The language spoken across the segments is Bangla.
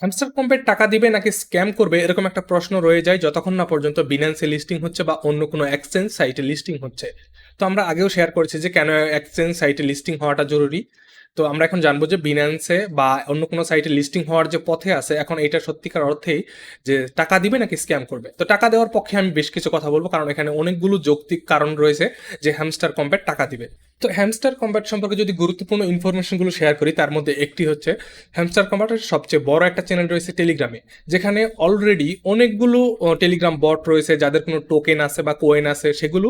হ্যামস্টার কম্পের টাকা দিবে নাকি স্ক্যাম করবে, এরকম একটা প্রশ্ন রয়ে যায় যতক্ষণ না পর্যন্ত বিনান্সে লিস্টিং হচ্ছে বা অন্য কোনো এক্সচেঞ্জ সাইটে লিস্টিং হচ্ছে। তো আমরা আগেও শেয়ার করেছি যে কেন এক্সচেঞ্জ সাইটে লিস্টিং হওয়াটা জরুরি। তো আমরা এখন জানব যে বিনান্সে বা অন্য কোনো সাইটে লিস্টিং হওয়ার যে পথে আছে, এখন এটা সত্যিকার অর্থেই যে টাকা দিবে নাকি স্ক্যাম করবে? তো টাকা দেওয়ার পক্ষে আমি বেশ কিছু কথা বলব, কারণ এখানে অনেকগুলো যৌক্তিক কারণ রয়েছে যে হ্যামস্টার কম্পেট টাকা দিবে। তো হ্যামস্টার কম্প্যাট সম্পর্কে যদি গুরুত্বপূর্ণ ইনফরমেশনগুলো শেয়ার করি, তার মধ্যে একটি হচ্ছে হ্যামস্টার কম্প্যাটের সবচেয়ে বড় একটা চ্যানেল রয়েছে টেলিগ্রামে যেখানে অলরেডি অনেকগুলো টেলিগ্রাম বট রয়েছে, যাদের কোনো টোকেন আছে বা কোয়েন আছে, সেগুলো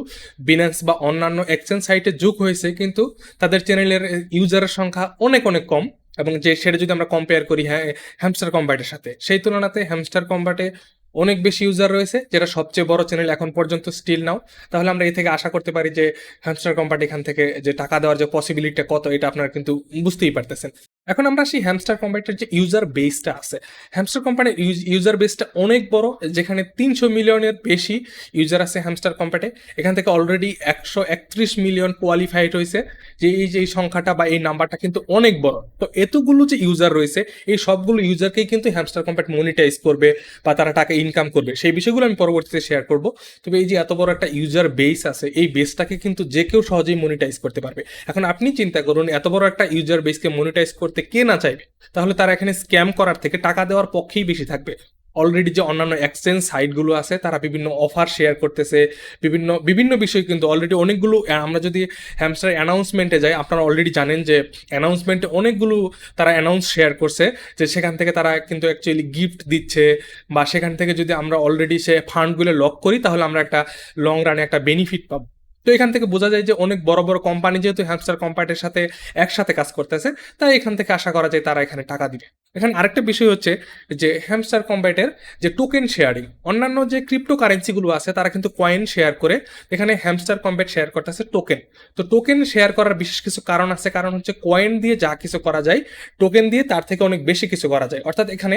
বিনান্স বা অন্যান্য এক্সচেঞ্জ সাইটে যোগ হয়েছে, কিন্তু তাদের চ্যানেলের ইউজারের সংখ্যা অনেক অনেক কম এবং যে সেটা যদি আমরা কম্পেয়ার করি হ্যাঁ হ্যামস্টার কম্ব্যাটের সাথে, সেই তুলনাতে হ্যামস্টার কম্ব্যাটে অনেক বেশি ইউজার রয়েছে, যেটা সবচেয়ে বড় চ্যানেল এখন পর্যন্ত স্টিল নাও তাহলে আমরা এ থেকে আশা করতে পারি যে হ্যামস্টার কোম্পানি এখান থেকে যে টাকা দেওয়ার যে পসিবিলিটিটা কত, এটা আপনারা কিন্তু বুঝতেই পারতেছেন। এখন আমরা সেই হ্যামস্টার কোম্পানিটার যে ইউজার বেসটা আছে। হ্যামস্টার কোম্পানির ইউজার বেসটা অনেক বড়, যেখানে তিনশো মিলিয়নের বেশি ইউজার আছে হ্যামস্টার কোম্পানি এখান থেকে অলরেডি একশো একত্রিশ মিলিয়ন কোয়ালিফাইড হয়েছে। যে এই, যে সংখ্যাটা বা এই নাম্বারটা কিন্তু অনেক বড়। তো এতগুলো যে ইউজার রয়েছে, এই সবগুলো ইউজারকেই কিন্তু হ্যামস্টার কোম্পানি মনিটাইজ করবে বা তারা টাকা ইনকাম করবে। সেই বিষয়গুলো আমি পরবর্তীতে শেয়ার করব। তবে এই যে এত বড় একটা ইউজার বেস আছে, এই বেসটাকে কিন্তু যে কেউ সহজেই মনিটাইজ করতে পারবে। এখন আপনি চিন্তা করুন, এত বড় একটা ইউজার বেসকে মনিটাইজ করতে কে না চাইবে, তাহলে তারা এখানে স্ক্যাম করার থেকে টাকা দেওয়ার পক্ষেই বেশি থাকবে। অলরেডি যে অন্যান্য এক্সচেঞ্জ সাইটগুলো আছে, তারা বিভিন্ন অফার শেয়ার করতেছে, বিভিন্ন বিভিন্ন বিষয় কিন্তু অলরেডি অনেকগুলো আমরা যদি হ্যামস্টার অ্যানাউন্সমেন্টে যাই, আপনারা অলরেডি জানেন যে অ্যানাউন্সমেন্টে অনেকগুলো তারা অ্যানাউন্স শেয়ার করছে, যে সেখান থেকে তারা কিন্তু অ্যাকচুয়ালি গিফট দিচ্ছে, বা সেখান থেকে যদি আমরা অলরেডি সে ফান্ডগুলো লক করি, তাহলে আমরা একটা লং রানে একটা বেনিফিট পাবো। তো এখান থেকে বোঝা যায় যে অনেক বড় বড় কোম্পানি যেহেতু হ্যামস্টার কোম্পানির সাথে একসাথে কাজ করতেছে, তাই এখান থেকে আশা করা যায় তারা এখানে টাকা দিবে। এখানে আরেকটা বিষয় হচ্ছে যে হ্যামস্টার কম্প্যাটের যে টোকেন শেয়ারিং অন্যান্য যে ক্রিপ্টো কারেন্সিগুলো আছে, তারা কিন্তু কয়েন শেয়ার করে এখানে হ্যামস্টার কম্প্যাট শেয়ার করতেছে টোকেন তো টোকেন শেয়ার করার বিশেষ কিছু কারণ আছে, কারণ হচ্ছে কয়েন দিয়ে যা কিছু করা যায় টোকেন দিয়ে তার থেকে অনেক বেশি কিছু করা যায়। অর্থাৎ এখানে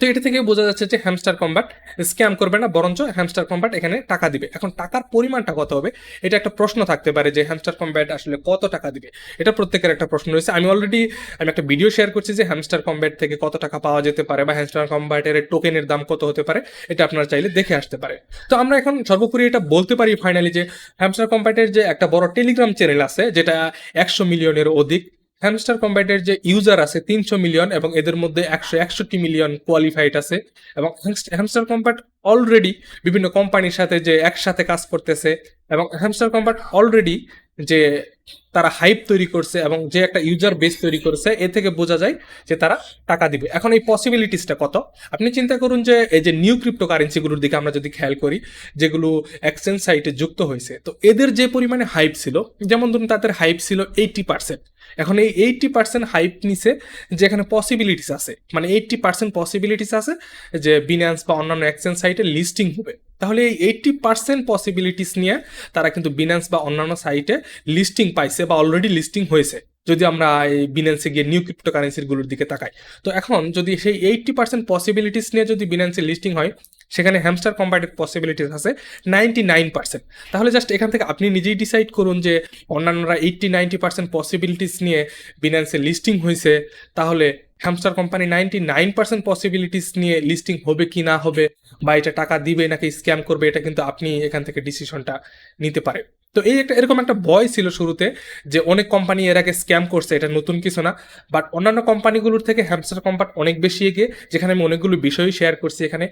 তো এটা থেকে বোঝা যাচ্ছে যে হ্যামস্টার কম্বাট স্ক্যাম করবে না, বরঞ্চ হ্যামস্টার কম্বাট এখানে টাকা দিবে। এখন টাকার পরিমাণটা কত হবে? এটা একটা প্রশ্ন থাকতে পারে যে হ্যামস্টার কম্ব্যাট আসলে কত টাকা দিবে? এটা প্রত্যেকের একটা প্রশ্ন রয়েছে। আমি অলরেডি আমি একটা ভিডিও শেয়ার করছি যে হ্যামস্টার কম্ব্যাট থেকে কত টাকা পাওয়া যেতে পারে বা হ্যামস্টার কম্ব্যাটের টোকেনের দাম কত হতে পারে, এটা আপনারা চাইলে দেখে আসতে পারে। তো আমরা এখন সর্বোপরি এটা বলতে পারি ফাইনালি যে হ্যামস্টার কম্ব্যাটের যে একটা বড় টেলিগ্রাম চ্যানেল আছে, যেটা একশো মিলিয়নের অধিক হ্যামস্টার কম্ব্যাটের যে ইউজার আছে, তিনশো মিলিয়ন এবং এদের মধ্যে একশো একষট্টি মিলিয়ন কোয়ালিফাইড আছে এবং হ্যামস্টার কম্ব্যাট অলরেডি বিভিন্ন কোম্পানির সাথে যে একসাথে কাজ করতেছে এবং হ্যামস্টার কম্প্যাট অলরেডি যে তারা হাইপ তৈরি করছে এবং যে একটা ইউজার বেস তৈরি করছে, এ থেকে বোঝা যায় যে তারা টাকা দিবে। এখন এই পসিবিলিটিসটা কত? আপনি চিন্তা করুন যে এই যে নিউ ক্রিপ্টো কারেন্সিগুলোর দিকে আমরা যদি খেয়াল করি, যেগুলো এক্সচেঞ্জ সাইটে যুক্ত হয়েছে, তো এদের যে পরিমাণে হাইপ ছিল, যেমন ধরুন তাদের হাইপ ছিল এইটি পার্সেন্ট এখন এই এইটটি পার্সেন্ট হাইপ নিছে যে এখানে পসিবিলিটিস আছে মানে এইটটি পার্সেন্ট পসিবিলিটিস আছে যে বিনান্স বা অন্যান্য এক্সচেঞ্জ সাইটে লিস্টিং হবে। তাহলে এই এইটটি পার্সেন্ট পসিবিলিটিস নিয়ে তারা কিন্তু বিনান্স বা অন্যান্য সাইটে লিস্টিং পাইছে বা অলরেডি লিস্টিং হয়েছে, যদি আমরা এই বিনান্সে গিয়ে নিউ ক্রিপ্টো কারেন্সিগুলোর দিকে তাকাই। তো এখন যদি সেই এইটটি পার্সেন্ট পসিবিলিটিস নিয়ে যদি বিনান্সে লিস্টিং হয়, সেখানে হ্যামস্টার কম্পার্টেড পসিবিলিটিস আছে নাইনটি নাইন পার্সেন্ট তাহলে জাস্ট এখান থেকে আপনি নিজেই ডিসাইড করুন যে অন্যান্যরা এইটটি নাইনটি পার্সেন্ট পসিবিলিটিস নিয়ে বিনান্সে লিস্টিং হয়েছে, তাহলে Hamster company ninety nine percent possibilities নিয়ে লিস্টিং হবে কি না হবে, বা এটা টাকা দিবে নাকি স্ক্যাম করবে, এটা কিন্তু আপনি এখান থেকে ডিসিশনটা নিতে পারেন। তো এই একটা, এরকম একটা ভয় ছিল শুরুতে যে অনেক কোম্পানি এর আগে স্ক্যাম করছে, এটা নতুন কিছু না। বাট অন্যান্য কোম্পানিগুলোর থেকে হ্যামস্টার কোম্পানি অনেক বেশি এগিয়ে, যেখানে আমি অনেকগুলো বিষয় শেয়ার করছি এখানে।